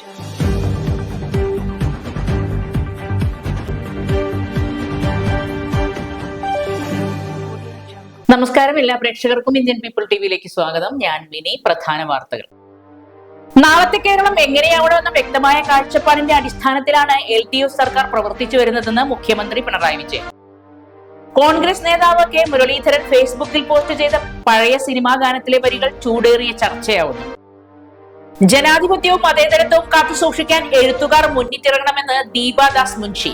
നമസ്കാരം എല്ലാ പ്രേക്ഷകർക്കും ഇന്ത്യൻ പീപ്പിൾ ടിവിയിലേക്ക് സ്വാഗതം. ഞാൻ വിനി പ്രധാന വാർത്തകൾ. നാളത്തെ കേരളം എങ്ങനെയാവണമെന്ന വ്യക്തമായ കാഴ്ചപ്പാടിന്റെ അടിസ്ഥാനത്തിലാണ് എൽ ഡി എഫ് സർക്കാർ പ്രവർത്തിച്ചു വരുന്നതെന്ന് മുഖ്യമന്ത്രി പിണറായി വിജയൻ. കോൺഗ്രസ് നേതാവ് കെ മുരളീധരൻ ഫേസ്ബുക്കിൽ പോസ്റ്റ് ചെയ്ത പഴയ സിനിമാ ഗാനത്തിലെ വരികൾ ചൂടേറിയ ചർച്ചയാവുന്നു. ജനാധിപത്യവും മതേതരത്വവും കാത്തുസൂക്ഷിക്കാൻ എഴുത്തുകാർ മുന്നിട്ടിറങ്ങണമെന്ന് ദീപാദാസ് മുൻഷി.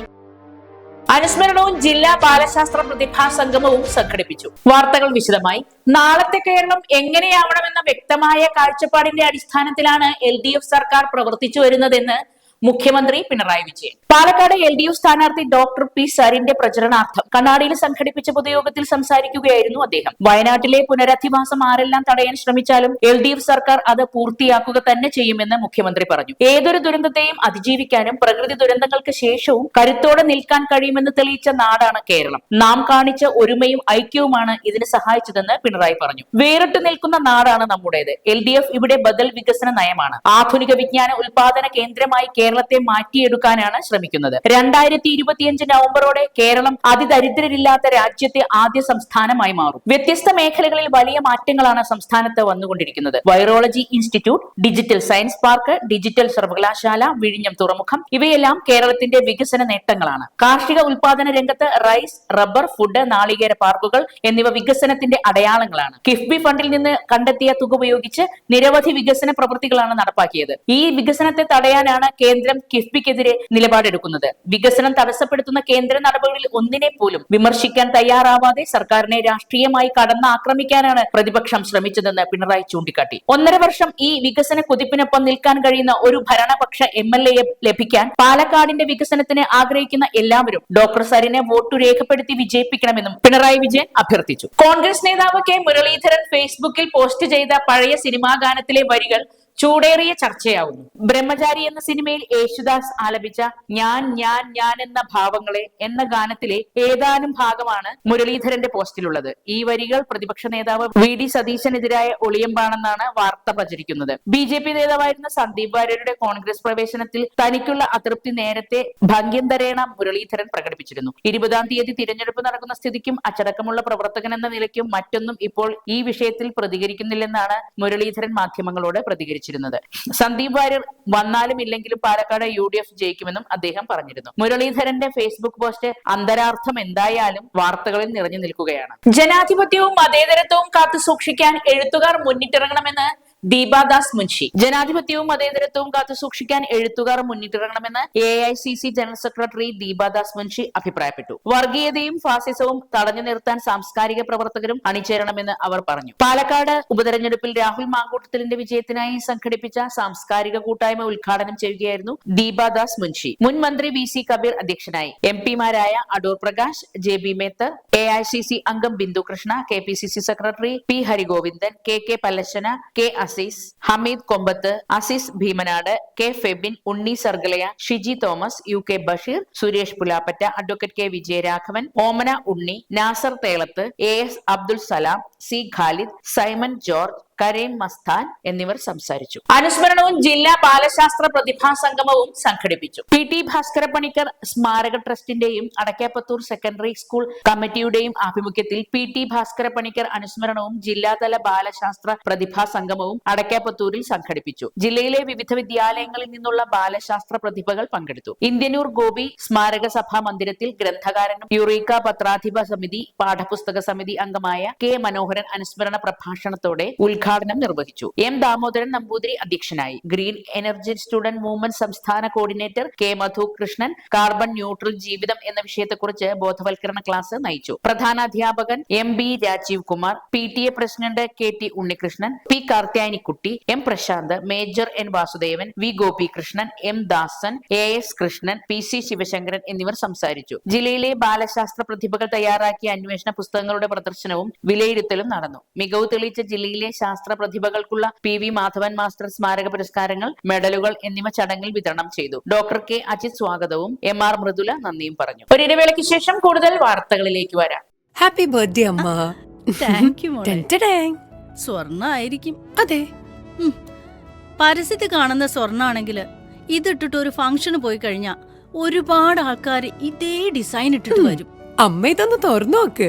അനുസ്മരണവും ജില്ലാ ബാലശാസ്ത്ര പ്രതിഭാ സംഗമവും സംഘടിപ്പിച്ചു. വാർത്തകൾ വിശദമായി. നാളത്തെ കേരളം എങ്ങനെയാവണമെന്ന വ്യക്തമായ കാഴ്ചപ്പാടിന്റെ അടിസ്ഥാനത്തിലാണ് എൽ സർക്കാർ പ്രവർത്തിച്ചു വരുന്നതെന്ന് മുഖ്യമന്ത്രി Pinarayi Vijayan. Palakkad L D F സ്ഥാനാർത്ഥി ഡോക്ടർ പി സരിന്റെ പ്രചരണാർത്ഥം കണ്ണാടിയിൽ സംഘടിപ്പിച്ച പൊതുയോഗത്തിൽ സംസാരിക്കുകയായിരുന്നു അദ്ദേഹം. വയനാട്ടിലെ പുനരധിവാസം ആരെല്ലാം തടയാൻ ശ്രമിച്ചാലും എൽ ഡി എഫ് സർക്കാർ അത് പൂർത്തിയാക്കുക തന്നെ ചെയ്യുമെന്ന് മുഖ്യമന്ത്രി പറഞ്ഞു. ഏതൊരു ദുരന്തത്തെയും അതിജീവിക്കാനും പ്രകൃതി ദുരന്തങ്ങൾക്ക് ശേഷവും കരുത്തോടെ നിൽക്കാൻ കഴിയുമെന്ന് തെളിയിച്ച നാടാണ് കേരളം. നാം കാണിച്ച ഒരുമയും ഐക്യവുമാണ് ഇതിന് സഹായിച്ചതെന്ന് പിണറായി പറഞ്ഞു. വേറിട്ട് നിൽക്കുന്ന നാടാണ് നമ്മുടേത്. എൽ ഇവിടെ ബദൽ വികസന നയമാണ്. ആധുനിക വിജ്ഞാന ഉൽപാദന കേന്ദ്രമായി കേരളത്തെ മാറ്റിയെടുക്കാനാണ് ശ്രമിക്കുന്നത്. രണ്ടായിരത്തി ഇരുപത്തിയഞ്ച് നവംബറോടെ കേരളം അതിദരിദ്രരില്ലാത്ത രാജ്യത്തെ ആദ്യ സംസ്ഥാനമായി മാറും. വ്യത്യസ്ത മേഖലകളിൽ വലിയ മാറ്റങ്ങളാണ് സംസ്ഥാനത്ത് വന്നുകൊണ്ടിരിക്കുന്നത്. Virology institute digital science park digital സർവകലാശാല വിഴിഞ്ഞം തുറമുഖം ഇവയെല്ലാം കേരളത്തിന്റെ വികസന നേട്ടങ്ങളാണ്. കാർഷിക ഉൽപാദന രംഗത്ത് റൈസ് റബ്ബർ ഫുഡ് നാളികേര പാർക്കുകൾ എന്നിവ വികസനത്തിന്റെ അടയാളങ്ങളാണ്. കിഫ്ബി ഫണ്ടിൽ നിന്ന് കണ്ടെത്തിയ തുക ഉപയോഗിച്ച് നിരവധി വികസന പ്രവൃത്തികളാണ് നടപ്പാക്കിയത്. ഈ വികസനത്തെ തടയാനാണ് കേന്ദ്രം കിഫ്ബിക്കെതിരെ നിലപാടെടുക്കുന്നത്. വികസനം തടസ്സപ്പെടുത്തുന്ന കേന്ദ്ര നടപടികളിൽ ഒന്നിനെ പോലും വിമർശിക്കാൻ തയ്യാറാവാതെ സർക്കാരിനെ രാഷ്ട്രീയമായി കടന്ന് ആക്രമിക്കാനാണ് പ്രതിപക്ഷം ശ്രമിച്ചതെന്ന് പിണറായി ചൂണ്ടിക്കാട്ടി. ഒന്നര വർഷം ഈ വികസന കുതിപ്പിനൊപ്പം നിൽക്കാൻ കഴിയുന്ന ഒരു ഭരണപക്ഷ എം എൽ എയെ ലഭിക്കാൻ പാലക്കാടിന്റെ വികസനത്തിന് ആഗ്രഹിക്കുന്ന എല്ലാവരും ഡോക്ടർ സരിനെ വോട്ടു രേഖപ്പെടുത്തി വിജയിപ്പിക്കണമെന്നും പിണറായി വിജയൻ അഭ്യർത്ഥിച്ചു. കോൺഗ്രസ് നേതാവ് കെ മുരളീധരൻ ഫേസ്ബുക്കിൽ പോസ്റ്റ് ചെയ്ത പഴയ സിനിമാ ഗാനത്തിലെ വരികൾ ചൂടേറിയ ചർച്ചയാവുന്നു. ബ്രഹ്മചാരി എന്ന സിനിമയിൽ യേശുദാസ് ആലപിച്ച ഞാൻ ഞാൻ ഞാൻ എന്ന ഭാവങ്ങളെ എന്ന ഗാനത്തിലെ ഏതാനും ഭാഗമാണ് മുരളീധരന്റെ പോസ്റ്റിലുള്ളത്. ഈ വരികൾ പ്രതിപക്ഷ നേതാവ് വി. ഡി. സതീശനെതിരായ ഒളിയമ്പാണെന്നാണ് വാർത്ത പ്രചരിക്കുന്നത്. ബി. ജെ. പി നേതാവായിരുന്ന സന്ദീപ് വാര്യരുടെ കോൺഗ്രസ് പ്രവേശനത്തിൽ തനിക്കുള്ള അതൃപ്തി നേരത്തെ ഭംഗ്യം തരേണ മുരളീധരൻ പ്രകടിപ്പിച്ചിരുന്നു. ഇരുപതാം തീയതി തിരഞ്ഞെടുപ്പ് നടക്കുന്ന സ്ഥിതിക്കും അച്ചടക്കമുള്ള പ്രവർത്തകൻ എന്ന നിലയ്ക്കും മറ്റൊന്നും ഇപ്പോൾ ഈ വിഷയത്തിൽ പ്രതികരിക്കുന്നില്ലെന്നാണ് മുരളീധരൻ മാധ്യമങ്ങളോട് പ്രതികരിച്ചിരുന്നത് സന്ദീപ് വാര്യർ വന്നാലും ഇല്ലെങ്കിലും പാലക്കാട് യു ഡി എഫ് ജയിക്കുമെന്നും അദ്ദേഹം പറഞ്ഞിരുന്നു. മുരളീധരന്റെ ഫേസ്ബുക്ക് പോസ്റ്റ് അന്തരാർത്ഥം എന്തായാലും വാർത്തകളിൽ നിറഞ്ഞു നിൽക്കുകയാണ്. ജനാധിപത്യവും മതേതരത്വവും കാത്തു സൂക്ഷിക്കാൻ എഴുത്തുകാർ മുന്നിട്ടിറങ്ങണമെന്ന് ദീപാദാസ് മുൻഷി. ജനാധിപത്യവും മതേതരത്വവും കാത്തുസൂക്ഷിക്കാൻ എഴുത്തുകാർ മുന്നിട്ടിറങ്ങണമെന്ന് A I C C general secretary Deepadas Munshi അഭിപ്രായപ്പെട്ടു. വർഗീയതയും ഫാസിസവും തടഞ്ഞു നിർത്താൻ സാംസ്കാരിക പ്രവർത്തകരും അണിചേരണമെന്ന് അവർ പറഞ്ഞു. പാലക്കാട് ഉപതെരഞ്ഞെടുപ്പിൽ രാഹുൽ മാങ്കൂട്ടത്തിലിന്റെ വിജയത്തിനായി സംഘടിപ്പിച്ച സാംസ്കാരിക കൂട്ടായ്മ ഉദ്ഘാടനം ചെയ്യുകയായിരുന്നു ദീപാദാസ് മുൻഷി. മുൻ മന്ത്രി വി സി കബീർ അധ്യക്ഷനായി. M പിമാരായ Adoor Prakash J B Mather A I C C അംഗം Bindu Krishna K P C C secretary P Harigovindan K K Pallassana K Azeez Hameed Kombath Azeez Bheemanad K Febin Unni Sargalaya Shiji Thomas U K Basheer Suresh Pulappatta advocate K Vijayaraghavan Omana Unni Nasar Thelath A S Abdul Salam C Khalid Simon George Kareem Mastan എന്നിവർ സംസാരിച്ചു. അനുസ്മരണവും ജില്ലാ ബാലശാസ്ത്ര പ്രതിഭാ സംഗമവും സംഘടിപ്പിച്ചു. P T Bhaskara Panicker സ്മാരക ട്രസ്റ്റിന്റെയും അടക്കാപ്പത്തൂർ secondary school കമ്മിറ്റിയുടെയും ആഭിമുഖ്യത്തിൽ P T Bhaskara Panicker അനുസ്മരണവും ജില്ലാതല ബാലശാസ്ത്ര പ്രതിഭാ സംഗമവും അടക്കാപ്പത്തൂരിൽ സംഘടിപ്പിച്ചു. ജില്ലയിലെ വിവിധ വിദ്യാലയങ്ങളിൽ നിന്നുള്ള ബാലശാസ്ത്ര പ്രതിഭകൾ പങ്കെടുത്തു. ഇന്ത്യനൂർ ഗോപി സ്മാരക സഭാ മന്ദിരത്തിൽ ഗ്രന്ഥകാരനും യുറീക്ക പത്രാധിപ സമിതി പാഠപുസ്തക സമിതി അംഗമായ കെ മനോഹരൻ അനുസ്മരണ പ്രഭാഷണത്തോടെ ഉദ്ഘാടനം നിർവഹിച്ചു. എം ദാമോദരൻ നമ്പൂതിരി അധ്യക്ഷനായി. ഗ്രീൻ എനർജി സ്റ്റുഡന്റ് മൂവ്മെന്റ് സംസ്ഥാന coordinator K Madhu Krishnan carbon neutral ജീവിതം എന്ന വിഷയത്തെക്കുറിച്ച് ബോധവൽക്കരണ ക്ലാസ് നയിച്ചു. പ്രധാനാധ്യാപകൻ M B Rajeev Kumar P T A president K T Unnikrishnan P Karthyayanikkutty M Prasanth major N Vasudevan V Gopikrishnan M Dasan A S Krishnan P C Sivasankaran എന്നിവർ സംസാരിച്ചു. ജില്ലയിലെ ബാലശാസ്ത്ര പ്രതിഭകൾ തയ്യാറാക്കിയ അന്വേഷണ പുസ്തകങ്ങളുടെ പ്രദർശനവും വിലയിരുത്തലും നടന്നു. മികവ് തെളിയിച്ച ജില്ലയിലെ ശാസ്ത്ര പ്രതിഭകൾക്കുള്ള പി വി മാധവൻ മാസ്റ്റർ സ്മാരക പുരസ്കാരങ്ങൾ മെഡലുകൾ എന്നിവ ചടങ്ങിൽ വിതരണം ചെയ്തു. ഡോക്ടർ കെ അജിത് സ്വാഗതവും എം ആർ മൃദുല നന്ദിയും പറഞ്ഞു. ഒരു ഇടവേളയ്ക്ക് ശേഷം കൂടുതൽ വാർത്തകളിലേക്ക് വരാം. ഹാപ്പി ബർത്ത്ഡേ അമ്മ. താങ്ക് യു സ്വർണ ആയിരിക്കും അതെ. പരസ്യത്തിൽ കാണുന്ന സ്വർണാണെങ്കിൽ ഇതിട്ടിട്ട് ഒരു ഫംഗ്ഷന് പോയി കഴിഞ്ഞാ ഒരുപാട് ആൾക്കാർ ഇതേ ഡിസൈൻ ഇട്ടിട്ട് വരും. അമ്മ ഇതൊന്ന് തുറന്നു നോക്ക്.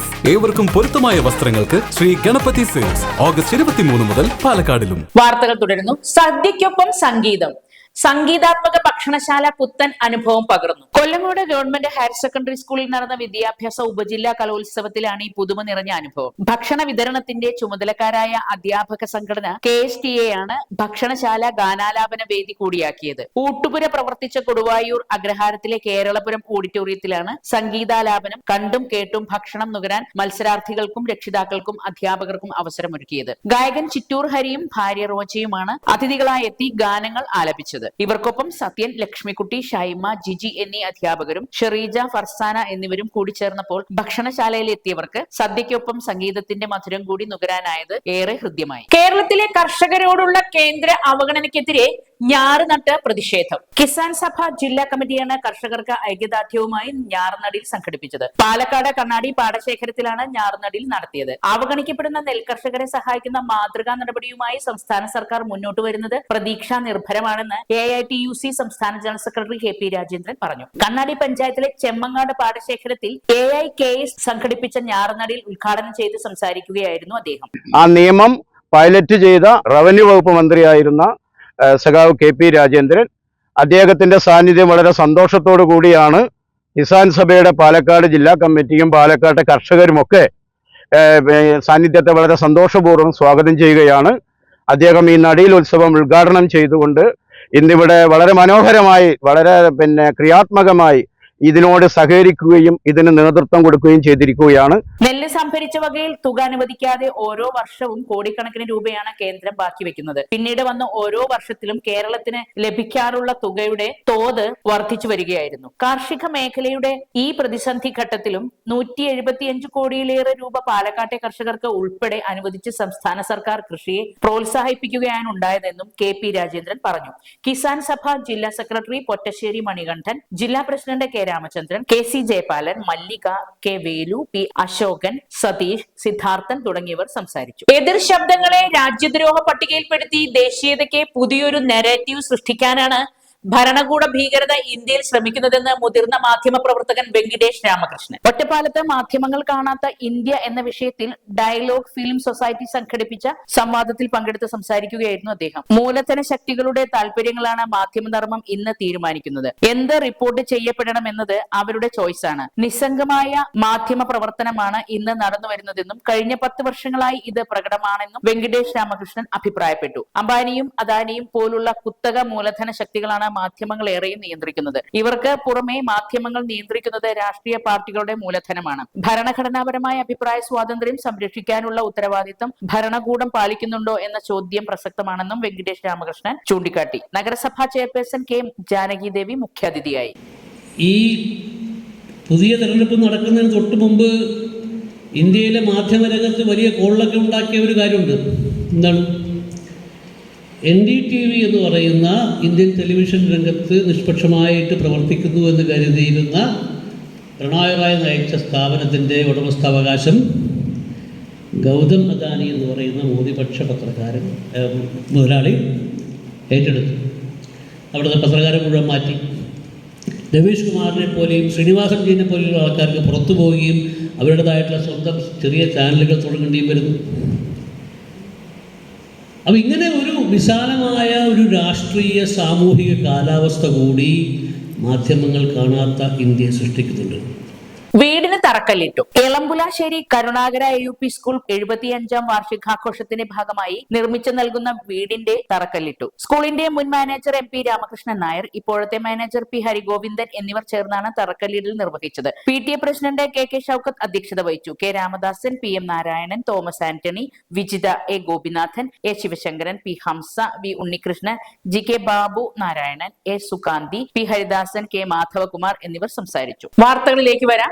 ഏവർക്കും പൊരുത്തമായ വസ്ത്രങ്ങൾക്ക് ശ്രീ ഗണപതി സെയിൽസ് ഓഗസ്റ്റ് ഇരുപത്തിമൂന്ന് മുതൽ പാലക്കാടിലും. വാർത്തകൾ തുടരുന്നു. സദ്യക്കൊപ്പം സംഗീതം. സംഗീതാത്മക ഭക്ഷണശാല പുത്തൻ അനുഭവം പകർന്നു. കൊല്ലങ്ങോട് ഗവൺമെന്റ് ഹയർ സെക്കൻഡറി സ്കൂളിൽ നടന്ന വിദ്യാഭ്യാസ ഉപജില്ലാ കലോത്സവത്തിലാണ് ഈ പുതുമ നിറഞ്ഞ അനുഭവം. ഭക്ഷണ വിതരണത്തിന്റെ ചുമതലക്കാരായ അധ്യാപക സംഘടന കെ എസ് ടി എ ആണ് ഭക്ഷണശാല ഗാനാലാപന വേദി കൂടിയാക്കിയത്. ഊട്ടുപുര പ്രവർത്തിച്ച കൊടുവായൂർ അഗ്രഹാരത്തിലെ കേരളപുരം ഓഡിറ്റോറിയത്തിലാണ് സംഗീതാലാപനം കണ്ടും കേട്ടും ഭക്ഷണം നുകരാൻ മത്സരാർത്ഥികൾക്കും രക്ഷിതാക്കൾക്കും അധ്യാപകർക്കും അവസരമൊരുക്കിയത്. ഗായകൻ ചിറ്റൂർ ഹരിയും ഭാര്യ റോജയുമാണ് അതിഥികളായെത്തി ഗാനങ്ങൾ ആലപിച്ചത്. ഇവർക്കൊപ്പം സത്യൻ ലക്ഷ്മിക്കുട്ടി ഷൈമ ജിജി എന്നീ അധ്യാപകരും ഷെറീജ ഫർസാന എന്നിവരും കൂടി ചേർന്നപ്പോൾ ഭക്ഷണശാലയിൽ എത്തിയവർക്ക് സദ്യയ്ക്കൊപ്പം സംഗീതത്തിന്റെ മധുരം കൂടി നുകരാനായത് ഏറെ ഹൃദ്യമായി. കേരളത്തിലെ കർഷകരോടുള്ള കേന്ദ്ര അവഗണനയ്ക്കെതിരെ ഞാറുനട്ട് പ്രതിഷേധം. കിസാൻ സഭ ജില്ലാ കമ്മിറ്റിയാണ് കർഷകർക്ക് ഐക്യദാർഢ്യവുമായി ഞാറുനടിൽ സംഘടിപ്പിച്ചത്. പാലക്കാട് കണ്ണാടി പാടശേഖരത്തിലാണ് ഞാറുനടിൽ നടത്തിയത്. അവഗണിക്കപ്പെടുന്ന നെൽകർഷകരെ സഹായിക്കുന്ന മാതൃകാ നടപടിയുമായി സംസ്ഥാന സർക്കാർ മുന്നോട്ട് വരുന്നത് പ്രതീക്ഷാ നിർഭരമാണെന്ന് A I T U C സംസ്ഥാന general secretary K P Rajendran പറഞ്ഞു. കണ്ണാടി പഞ്ചായത്തിലെ ചെമ്മങ്ങാട് പാടശേഖരത്തിൽ എ ഐ കെ എസ് സംഘടിപ്പിച്ച ഞാറുനടിൽ ഉദ്ഘാടനം ചെയ്ത് സംസാരിക്കുകയായിരുന്നു അദ്ദേഹം. ആ നിയമം പൈലറ്റ് ചെയ്ത റവന്യൂ വകുപ്പ് മന്ത്രിയായിരുന്ന സഖാവ് കെ പി രാജേന്ദ്രൻ അദ്ദേഹത്തിന്റെ സാന്നിധ്യം വളരെ സന്തോഷത്തോടു കൂടിയാണ് കിസാൻ സഭയുടെ പാലക്കാട് ജില്ലാ കമ്മിറ്റിയും പാലക്കാട്ടെ കർഷകരുമൊക്കെ സാന്നിധ്യത്തെ വളരെ സന്തോഷപൂർവം സ്വാഗതം ചെയ്യുകയാണ്. അദ്ദേഹം ഈ നടിയിൽ ഉത്സവം ഉദ്ഘാടനം ചെയ്തുകൊണ്ട് ഇന്നിവിടെ വളരെ മനോഹരമായി വളരെ പിന്നെ ക്രിയാത്മകമായി ഇതിനോട് സഹകരിക്കുകയും ഇതിന് നേതൃത്വം കൊടുക്കുകയും ചെയ്തിരിക്കുകയാണ്. നെല്ല് സംഭരിച്ച വകയിൽ തുക അനുവദിക്കാതെ ഓരോ വർഷവും കോടിക്കണക്കിന് രൂപയാണ് കേന്ദ്രം ബാക്കി വെക്കുന്നത്. പിന്നീട് വന്ന ഓരോ വർഷത്തിലും കേരളത്തിന് ലഭിക്കാറുള്ള തുകയുടെ തോത് വർദ്ധിച്ചു വരികയായിരുന്നു. കാർഷിക മേഖലയുടെ ഈ പ്രതിസന്ധി ഘട്ടത്തിലും നൂറ്റി എഴുപത്തിയഞ്ച് കോടിയിലേറെ രൂപ പാലക്കാട്ടെ കർഷകർക്ക് ഉൾപ്പെടെ അനുവദിച്ച് സംസ്ഥാന സർക്കാർ കൃഷിയെ പ്രോത്സാഹിപ്പിക്കുകയാണ് ഉണ്ടായതെന്നും കെ പി രാജേന്ദ്രൻ പറഞ്ഞു. കിസാൻ സഭ ജില്ലാ സെക്രട്ടറി പൊറ്റശ്ശേരി മണികണ്ഠൻ ജില്ലാ president K Ramachandran K C Jayapalan Mallika K Velu P Asokan Satheesh Siddharthan തുടങ്ങിയവർ സംസാരിച്ചു. എതിർ ശബ്ദങ്ങളെ രാജ്യദ്രോഹ പട്ടികയിൽപ്പെടുത്തി ദേശീയതയ്ക്ക് പുതിയൊരു നെറേറ്റീവ് സൃഷ്ടിക്കാനാണ് ഭരണകൂട ഭീകരത ഇന്ത്യയിൽ ശ്രമിക്കുന്നതെന്ന് മുതിർന്ന മാധ്യമ പ്രവർത്തകൻ വെങ്കിടേഷ് രാമകൃഷ്ണൻ. ഒറ്റപ്പാലത്ത് മാധ്യമങ്ങൾ കാണാത്ത ഇന്ത്യ എന്ന വിഷയത്തിൽ ഡയലോഗ് ഫിലിം സൊസൈറ്റി സംഘടിപ്പിച്ച സംവാദത്തിൽ പങ്കെടുത്ത് സംസാരിക്കുകയായിരുന്നു അദ്ദേഹം. മൂലധന ശക്തികളുടെ താല്പര്യങ്ങളാണ് മാധ്യമധർമ്മം ഇന്ന് തീരുമാനിക്കുന്നത്. എന്ത് റിപ്പോർട്ട് ചെയ്യപ്പെടണം എന്നത് അവരുടെ ചോയ്സാണ് നിസ്സംഗമായ മാധ്യമ പ്രവർത്തനമാണ് ഇന്ന് നടന്നു വരുന്നതെന്നും കഴിഞ്ഞ പത്ത് വർഷങ്ങളായി ഇത് പ്രകടമാണെന്നും വെങ്കിടേഷ് രാമകൃഷ്ണൻ അഭിപ്രായപ്പെട്ടു. അംബാനിയും അദാനിയും പോലുള്ള കുത്തക മൂലധന ശക്തികളാണ് മാധ്യമങ്ങൾ ഏറെയും നിയന്ത്രിക്കുന്നത്. ഇവർക്ക് പുറമെ മാധ്യമങ്ങൾ നിയന്ത്രിക്കുന്നത് രാഷ്ട്രീയ പാർട്ടികളുടെ മൂലധനമാണ്. ഭരണഘടനാപരമായ അഭിപ്രായ സ്വാതന്ത്ര്യം സംരക്ഷിക്കാനുള്ള ഉത്തരവാദിത്തം ഭരണകൂടം പാലിക്കുന്നുണ്ടോ എന്ന ചോദ്യം പ്രസക്തമാണെന്നും വെങ്കിടേഷ് രാമകൃഷ്ണൻ ചൂണ്ടിക്കാട്ടി. നഗരസഭാ ചെയർപേഴ്സൺ കെ. ജാനകി ദേവി മുഖ്യാതിഥിയായി. ഈ പുതിയ തെരഞ്ഞെടുപ്പ് നടക്കുന്നതിന് തൊട്ട് മുമ്പ് ഇന്ത്യയിലെ മാധ്യമരംഗത്ത് വലിയ കോളിലൊക്കെ ഉണ്ടാക്കിയ ഒരു കാര്യമുണ്ട്. എന്താണ്? എൻ ഡി ടി വി എന്ന് പറയുന്ന ഇന്ത്യൻ ടെലിവിഷൻ രംഗത്ത് നിഷ്പക്ഷമായിട്ട് പ്രവർത്തിക്കുന്നു എന്ന് കരുതിയിരുന്ന പിണറായി റായ് നയിച്ച സ്ഥാപനത്തിന്റെ ഉടമസ്ഥാവകാശം ഗൗതം അദാനി എന്ന് പറയുന്ന മോദിപക്ഷ പത്രക്കാരൻ മുതലാളി ഏറ്റെടുത്തു. അവിടുത്തെ പത്രക്കാരൻ മുഴുവൻ മാറ്റി. രവീഷ് കുമാറിനെ പോലെയും ശ്രീനിവാസൻ ജീനെ പോലെയുള്ള ആൾക്കാർക്ക് പുറത്തു പോവുകയും അവരുടേതായിട്ടുള്ള സ്വന്തം ചെറിയ ചാനലുകൾ തുടങ്ങേണ്ടിയും വരുന്നു. അപ്പം ഇങ്ങനെ ഒരു വിശാലമായ ഒരു രാഷ്ട്രീയ സാമൂഹിക കാലാവസ്ഥ കൂടി മാധ്യമങ്ങൾ കാണാത്ത ഇന്ത്യയെ സൃഷ്ടിക്കുന്നുണ്ട്. വീടിന് തറക്കല്ലിട്ടു. Elambulassery Karunakara A U P school എഴുപത്തിയഞ്ചാം വാർഷികാഘോഷത്തിന്റെ ഭാഗമായി നിർമ്മിച്ചു നൽകുന്ന വീടിന്റെ തറക്കല്ലിട്ടു. സ്കൂളിന്റെ മുൻ manager M P Ramakrishnan Nair ഇപ്പോഴത്തെ മാനേജർ പി ഹരിഗോവിന്ദൻ എന്നിവർ ചേർന്നാണ് തറക്കല്ലിടൽ നിർവഹിച്ചത്. P T A president K K Shoukath അധ്യക്ഷത വഹിച്ചു. K Ramadasan P M Narayanan Thomas Antony Vijitha A Gopinathan A Sivasankaran P Hamza V Unnikrishnan G K Babu Narayanan A Sukanthi P Haridasan K Madhavakumar എന്നിവർ സംസാരിച്ചു. വാർത്തകളിലേക്ക് വരാം.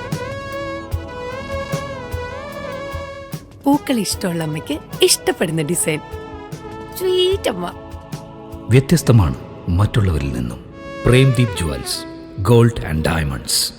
പൂക്കൾ ഇഷ്ടമുള്ള അമ്മയ്ക്ക് ഇഷ്ടപ്പെടുന്ന ഡിസൈൻ സ്വീറ്റ് അമ്മ. വ്യത്യസ്തമാണ് മറ്റുള്ളവരിൽ നിന്നും. Premdeep jewels gold and diamonds.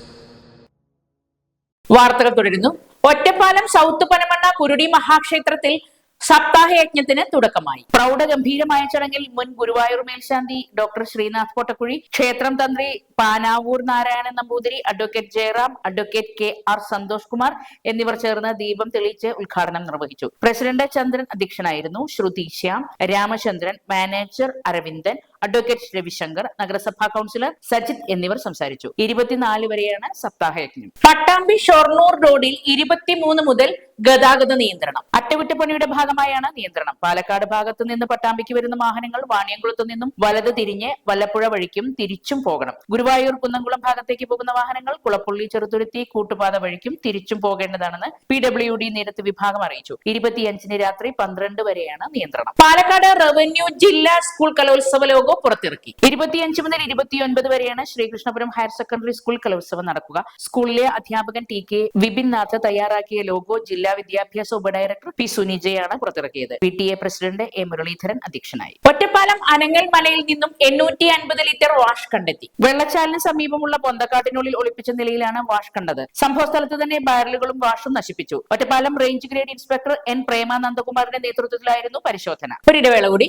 വാർത്തകൾ തുടരുന്നു. ഒറ്റപ്പാലം സൗത്ത് പനമണ്ണ കുരുടി മഹാക്ഷേത്രത്തിൽ സപ്താഹ യജ്ഞത്തിന് തുടക്കമായി. പ്രൗഢഗംഭീരമായ ചടങ്ങിൽ മുൻ ഗുരുവായൂർ മേൽശാന്തി ഡോക്ടർ ശ്രീനാഥ് കോട്ടക്കുഴി ക്ഷേത്രം തന്ത്രി Panavoor Narayanan Namboothiri advocate Jayaram advocate K R Santhosh Kumar എന്നിവർ ചേർന്ന് ദീപം തെളിയിച്ച് ഉദ്ഘാടനം നിർവഹിച്ചു. പ്രസിഡന്റ് ചന്ദ്രൻ അധ്യക്ഷനായിരുന്നു ശ്രുതി ശ്യാം രാമചന്ദ്രൻ മാനേജർ അരവിന്ദൻ അഡ്വക്കേറ്റ് രവിശങ്കർ നഗരസഭാ കൌൺസിലർ സജിത് എന്നിവർ സംസാരിച്ചു. ഇരുപത്തിനാല് വരെയാണ് സപ്താഹയജ്ഞം പട്ടാമ്പി ഷൊർണൂർ റോഡിൽ ഇരുപത്തിമൂന്ന് മുതൽ ഗതാഗത നിയന്ത്രണം. അറ്റകുറ്റപ്പണിയുടെ ഭാഗമായാണ് നിയന്ത്രണം. പാലക്കാട് ഭാഗത്തു നിന്ന് പട്ടാമ്പിക്ക് വരുന്ന വാഹനങ്ങൾ വാണിയംകുളത്ത് നിന്നും വലത് തിരിഞ്ഞ് വല്ലപ്പുഴ വഴിക്കും തിരിച്ചും പോകണം. ഗുരുവായൂർ കുന്നംകുളം ഭാഗത്തേക്ക് പോകുന്ന വാഹനങ്ങൾ കുളപ്പുള്ളി ചെറുതുരുത്തി കൂട്ടുപാത വഴിക്കും തിരിച്ചും പോകേണ്ടതാണെന്ന് പി ഡബ്ല്യു ഡി നിരത്ത് വിഭാഗം അറിയിച്ചു. ഇരുപത്തിയഞ്ചിന് രാത്രി പന്ത്രണ്ട് വരെയാണ് നിയന്ത്രണം. പാലക്കാട് റവന്യൂ ജില്ലാ സ്കൂൾ കലോത്സവ ലോഗോ പുറത്തിറക്കി. ഇരുപത്തിയഞ്ച് മുതൽ ഇരുപത്തിയൊൻപത് വരെയാണ് ശ്രീകൃഷ്ണപുരം ഹയർ സെക്കൻഡറി സ്കൂൾ കലോത്സവം നടക്കുക. സ്കൂളിലെ അധ്യാപകൻ ടി കെ വിപിൻ നാഥ് തയ്യാറാക്കിയ ലോഗോ ജില്ലാ വിദ്യാഭ്യാസ ഉപഡയറക്ടർ പി സുനിജയാണ് പുറത്തിറക്കിയത്. P T A president A Muralidharan അധ്യക്ഷനായി. ഒറ്റപ്പാലം അനങ്ങൽ മലയിൽ നിന്നും എണ്ണൂറ്റി അൻപത് ലിറ്റർ വാഷ് കണ്ടെത്തി. വെള്ളച്ചാലിന് സമീപമുള്ള പൊന്തക്കാട്ടിനുള്ളിൽ ഒളിപ്പിച്ച നിലയിലാണ് വാഷ് കണ്ടത്. സംഭവ സ്ഥലത്ത് തന്നെ ബാരലുകളും വാഷും നശിപ്പിച്ചു. Ottapalam range grade inspector N പ്രേമാനന്ദകുമാറിന്റെ നേതൃത്വത്തിലായിരുന്നു പരിശോധന. ഒരിടവേള കൂടി.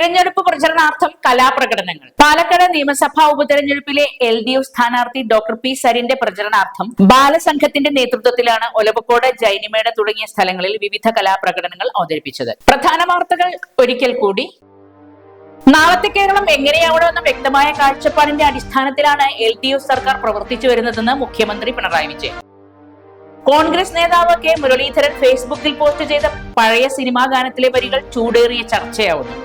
തിരഞ്ഞെടുപ്പ് പ്രചരണാർത്ഥം കലാപ്രകടനങ്ങൾ. പാലക്കാട് നിയമസഭാ ഉപതെരഞ്ഞെടുപ്പിലെ എൽ ഡി എഫ് സ്ഥാനാർത്ഥി ഡോക്ടർ പി സരിന്റെ പ്രചരണാർത്ഥം ബാലസംഘത്തിന്റെ നേതൃത്വത്തിലാണ് ഒലവക്കോട് ജൈനിമേട് തുടങ്ങിയ സ്ഥലങ്ങളിൽ വിവിധ കലാപ്രകടനങ്ങൾ അവതരിപ്പിച്ചത്. പ്രധാന വാർത്തകൾ ഒരിക്കൽ കൂടി. നാളത്തെ കേരളം എങ്ങനെയാവണമെന്ന വ്യക്തമായ കാഴ്ചപ്പാടിന്റെ അടിസ്ഥാനത്തിലാണ് എൽ ഡി എഫ് സർക്കാർ പ്രവർത്തിച്ചു വരുന്നതെന്ന് മുഖ്യമന്ത്രി പിണറായി വിജയൻ. കോൺഗ്രസ് നേതാവ് കെ മുരളീധരൻ ഫേസ്ബുക്കിൽ പോസ്റ്റ് ചെയ്ത പഴയ സിനിമാ ഗാനത്തിലെ വരികൾ ചൂടേറിയ ചർച്ചയാവുന്നു.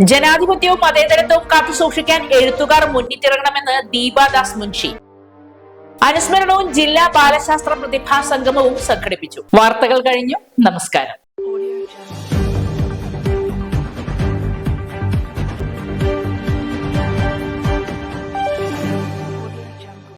ജനാധിപത്യവും മതേതരത്വവും കാത്തുസൂക്ഷിക്കാൻ എഴുത്തുകാർ മുന്നിട്ടിറങ്ങണമെന്ന് ദീപാദാസ് മുൻഷി. അനുസ്മരണവും ജില്ലാ ബാലശാസ്ത്ര പ്രതിഭാ സംഗമവും സംഘടിപ്പിച്ചു. വാർത്തകൾ കഴിഞ്ഞു. നമസ്കാരം.